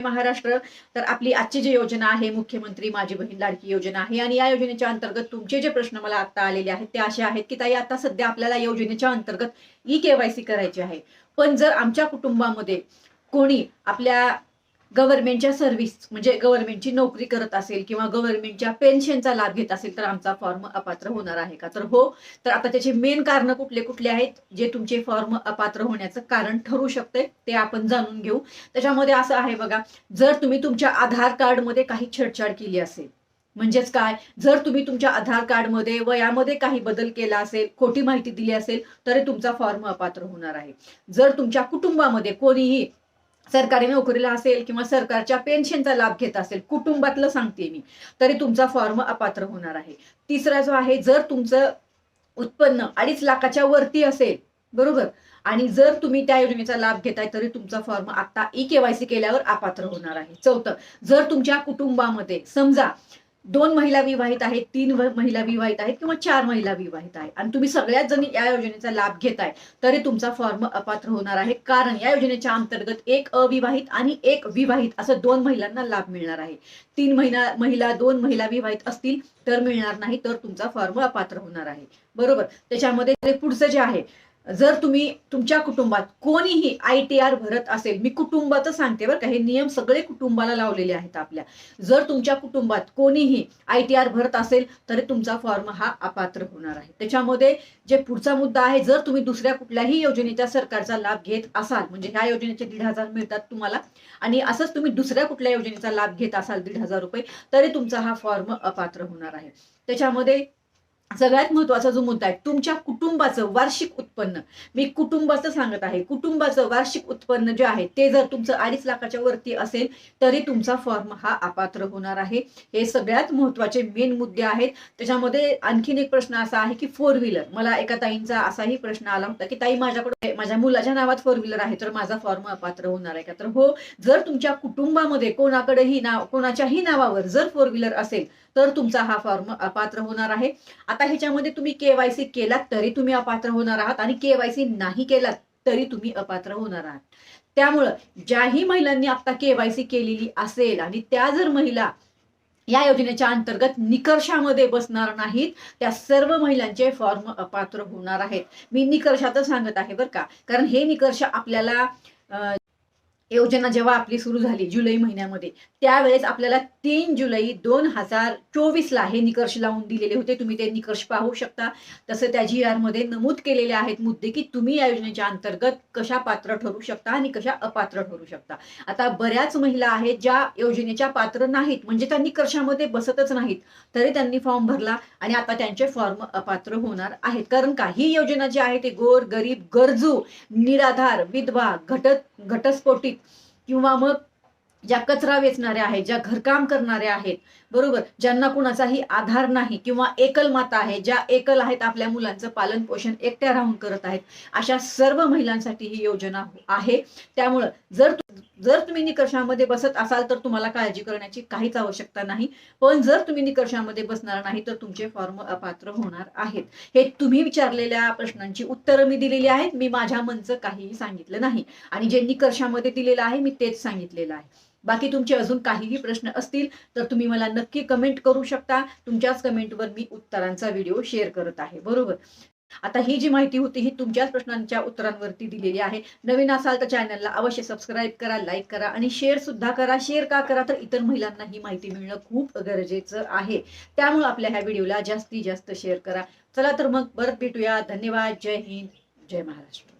महाराष्ट्र तर आपली आजची जी योजना आहे मुख्यमंत्री माझी बहीण लाडकी योजना आहे आणि या योजनेच्या अंतर्गत तुमचे जे प्रश्न मला आता आलेले आहेत ते असे आहेत की ताई आता सध्या आपल्याला योजनेच्या अंतर्गत ई केवायसी करायची आहे. पण जर आमच्या कुटुंबामध्ये कोणी आपल्या गव्हर्नमेंटच्या सर्व्हिस म्हणजे गव्हर्नमेंटची नोकरी करत असेल किंवा गव्हर्नमेंटच्या पेन्शनचा लाभ घेत असेल तर आमचा फॉर्म अपात्र होणार आहे का? तर हो तर आता त्याचे मेन कारण कुठले कुठले आहेत जे तुमचे फॉर्म अपात्र होण्याचं कारण ठरू शकते ते आपण जाणून घेऊ. त्याच्यामध्ये असं आहे बघा जर तुम्ही तुमच्या आधार कार्डमध्ये काही छेडछाड केली असेल म्हणजेच काय? जर तुम्ही तुमच्या आधार कार्डमध्ये वयामध्ये काही बदल केला असेल खोटी माहिती दिली असेल तरी तुमचा फॉर्म अपात्र होणार आहे. जर तुमच्या कुटुंबामध्ये कोणीही सरकारी नोकरीला असेल किंवा सरकारच्या पेन्शनचा लाभ घेत असेल कुटुंबातलं सांगते मी तरी तुमचा फॉर्म अपात्र होणार आहे. तिसरा जो आहे जर तुमचं उत्पन्न अडीच लाखाच्या वरती असेल बरोबर? आणि जर तुम्ही त्या योजनेचा लाभ घेताय तरी तुमचा फॉर्म आता ई केवायसी केल्यावर अपात्र होणार आहे. चौथं जर तुमच्या कुटुंबामध्ये समजा दोन महिला विवाहित आहेत तीन महिला विवाहित आहेत किंवा चार महिला विवाहित आहेत. आणि तुम्ही सगळ्याच जणी या योजनेचा लाभ घेताय तरी तुमचा फॉर्म अपात्र होणार आहे. कारण या योजनेच्या अंतर्गत एक अविवाहित आणि एक विवाहित असं दोन महिलांना लाभ मिळणार आहे. तीन महिना महिला दोन महिला विवाहित असतील तर मिळणार नाही तर तुमचा फॉर्म अपात्र होणार आहे. बरोबर? त्याच्यामध्ये पुढचं जे आहे जर तुम्ही तुमच्या कुटुंबात कोणीही आय टी आर भरत असेल मी कुटुंबाचं सांगते बरं का हे नियम सगळे कुटुंबाला लावलेले आहेत आपल्या. जर तुमच्या कुटुंबात कोणीही आय टी आर भरत असेल तरी तुमचा फॉर्म हा अपात्र होणार आहे. त्याच्यामध्ये जे पुढचा मुद्दा आहे जर तुम्ही दुसऱ्या कुठल्याही योजनेच्या सरकारचा लाभ घेत असाल म्हणजे ह्या योजनेचे दीड हजार मिळतात तुम्हाला आणि असंच तुम्ही दुसऱ्या कुठल्या योजनेचा लाभ घेत असाल दीड हजार रुपये तरी तुमचा हा फॉर्म अपात्र होणार आहे. त्याच्यामध्ये सगळ्यात महत्त्वाचा जो मुद्दा आहे तुमच्या कुटुंबाचं वार्षिक उत्पन्न. मी कुटुंबाचं सांगत आहे कुटुंबाचं वार्षिक उत्पन्न जे आहे ते जर तुमचं अडीच लाखाच्या वरती असेल तरी तुमचा फॉर्म हा अपात्र होणार आहे. हे सगळ्यात महत्त्वाचे मेन मुद्दे आहेत. त्याच्यामध्ये आणखीन एक प्रश्न असा आहे की फोर व्हीलर मला एका ताईंचा असाही प्रश्न आला होता की ताई माझ्याकडे माझ्या मुलाच्या नावात फोर व्हीलर आहे तर माझा फॉर्म अपात्र होणार आहे का? तर हो जर तुमच्या कुटुंबामध्ये कोणाकडेही नाव कोणाच्याही नावावर जर फोर व्हीलर असेल तर तुमचा हा फॉर्म अपात्र होणार आहे. आता ह्याच्यामध्ये तुम्ही केवायसी केलात तरी तुम्ही अपात्र होणार आहात आणि केवायसी नाही केलात तरी तुम्ही अपात्र होणार आहात. त्यामुळं ज्याही महिलांनी आता केवायसी केलेली असेल आणि त्या जर महिला या योजनेच्या अंतर्गत निकर्षामध्ये बसणार नाहीत त्या सर्व महिलांचे फॉर्म अपात्र होणार आहेत. मी निकर्षातच सांगत आहे बरं का. कारण हे निकर्ष आपल्याला योजना जेव्हा आपली सुरू झाली जुलै महिन्यामध्ये त्यावेळेस आपल्याला तीन जुलै दोन हजार चोवीसला हे निकर्ष लावून दिलेले होते. तुम्ही ते निकर्ष पाहू शकता. तसं त्या जी आरमध्ये नमूद केलेले आहेत मुद्दे की तुम्ही या योजनेच्या अंतर्गत कशा पात्र ठरू शकता आणि कशा अपात्र ठरू शकता. आता बऱ्याच महिला आहेत ज्या योजनेच्या पात्र नाहीत म्हणजे त्या निकर्षामध्ये बसतच नाहीत तरी त्यांनी फॉर्म भरला आणि आता त्यांचे फॉर्म अपात्र होणार आहेत. कारण का ही योजना जी आहे ते गोर गरीब गरजू निराधार विधवा घट घटस्फोटित किंवा मग ज्या कचरा वेचणाऱ्या आहेत ज्या घरकाम करणाऱ्या आहेत बरोबर? ज्यांना कुणाचाही आधार नाही किंवा एकल माता आहे ज्या एकल आहेत आपल्या मुलांचं पालन पोषण एकट्या राहून करत आहेत अशा सर्व महिलांसाठी ही योजना आहे. त्यामुळं जर जर तुम्ही निकषामध्ये बसत असाल तर तुम्हाला काळजी करण्याची काहीच आवश्यकता नाही. पण जर तुम्ही निकषामध्ये बसणार नाही तर तुमचे फॉर्म अपात्र होणार आहेत. हे तुम्ही विचारलेल्या प्रश्नांची उत्तरं मी दिलेली आहेत. मी माझ्या मनचं काहीही सांगितलं नाही. आणि जे निकषामध्ये दिलेलं आहे मी तेच सांगितलेलं आहे. बाकी तुमचे अजून काहीही प्रश्न असतील तर तुम्ही मला नक्की कमेंट करू शकता. तुमच्याच कमेंटवर मी उत्तरांचा व्हिडिओ शेअर करत आहे. बरोबर? आता ही जी माहिती होती ही तुमच्याच प्रश्नांच्या उत्तरांवरती दिलेली आहे. नवीन असाल तर चॅनलला अवश्य सबस्क्राईब करा लाईक करा आणि शेअर सुद्धा करा. शेअर का करा? तर इतर महिलांना ही माहिती मिळणं खूप गरजेचं आहे. त्यामुळे आपल्या ह्या व्हिडिओला जास्तीत जास्त शेअर करा. चला तर मग परत भेटूया. धन्यवाद. जय हिंद. जय महाराष्ट्र.